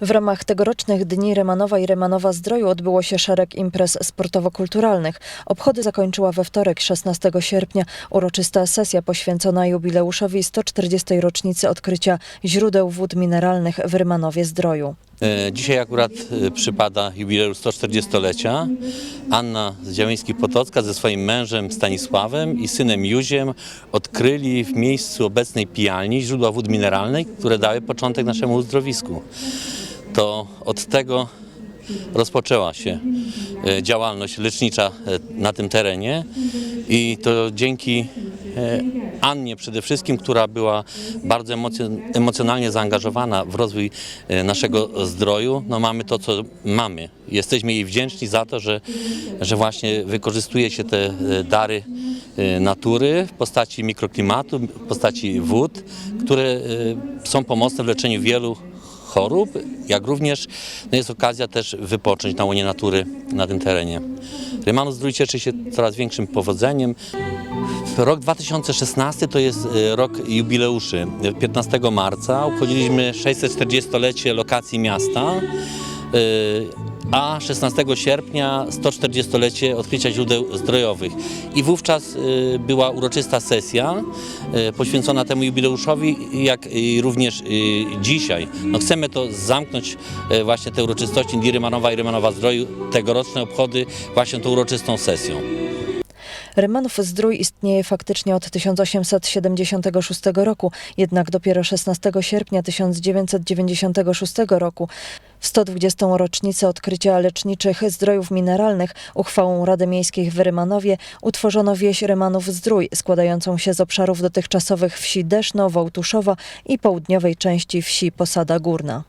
W ramach tegorocznych Dni Remanowa i Remanowa Zdroju odbyło się szereg imprez sportowo-kulturalnych. Obchody zakończyła we wtorek 16 sierpnia uroczysta sesja poświęcona jubileuszowi 140. rocznicy odkrycia źródeł wód mineralnych w Rymanowie Zdroju. E, Dzisiaj akurat e, przypada jubileusz 140-lecia. Anna z Działyńskich-Potocka ze swoim mężem Stanisławem i synem Juziem odkryli w miejscu obecnej pijalni źródła wód mineralnej, które dały początek naszemu uzdrowisku. To od tego rozpoczęła się e, działalność lecznicza e, na tym terenie i to dzięki e, Annie przede wszystkim, która była bardzo emocjon- emocjonalnie zaangażowana w rozwój naszego zdroju, no mamy to, co mamy. Jesteśmy jej wdzięczni za to, że, że właśnie wykorzystuje się te dary natury w postaci mikroklimatu, w postaci wód, które są pomocne w leczeniu wielu chorób, jak również no jest okazja też wypocząć na łonie natury na tym terenie. Rymanus Zdrój cieszy się coraz większym powodzeniem. Rok 2016 to jest e, rok jubileuszy. 15 marca obchodziliśmy 640-lecie lokacji miasta, a 16 sierpnia 140-lecie odkrycia źródeł zdrojowych. I wówczas e, była uroczysta sesja e, poświęcona temu jubileuszowi, jak również dzisiaj. No chcemy to zamknąć właśnie te uroczystości Dni Rymanowa i Rymanowa Zdroju, tegoroczne obchody właśnie tą uroczystą sesją. Rymanów Zdrój istnieje faktycznie od 1876 roku, jednak dopiero 16 sierpnia 1996 roku w 120. rocznicę odkrycia leczniczych zdrojów mineralnych uchwałą Rady Miejskiej w Rymanowie utworzono wieś Rymanów Zdrój, składającą się z obszarów dotychczasowych wsi Deszno, Wołtuszowa i południowej części wsi Posada Górna.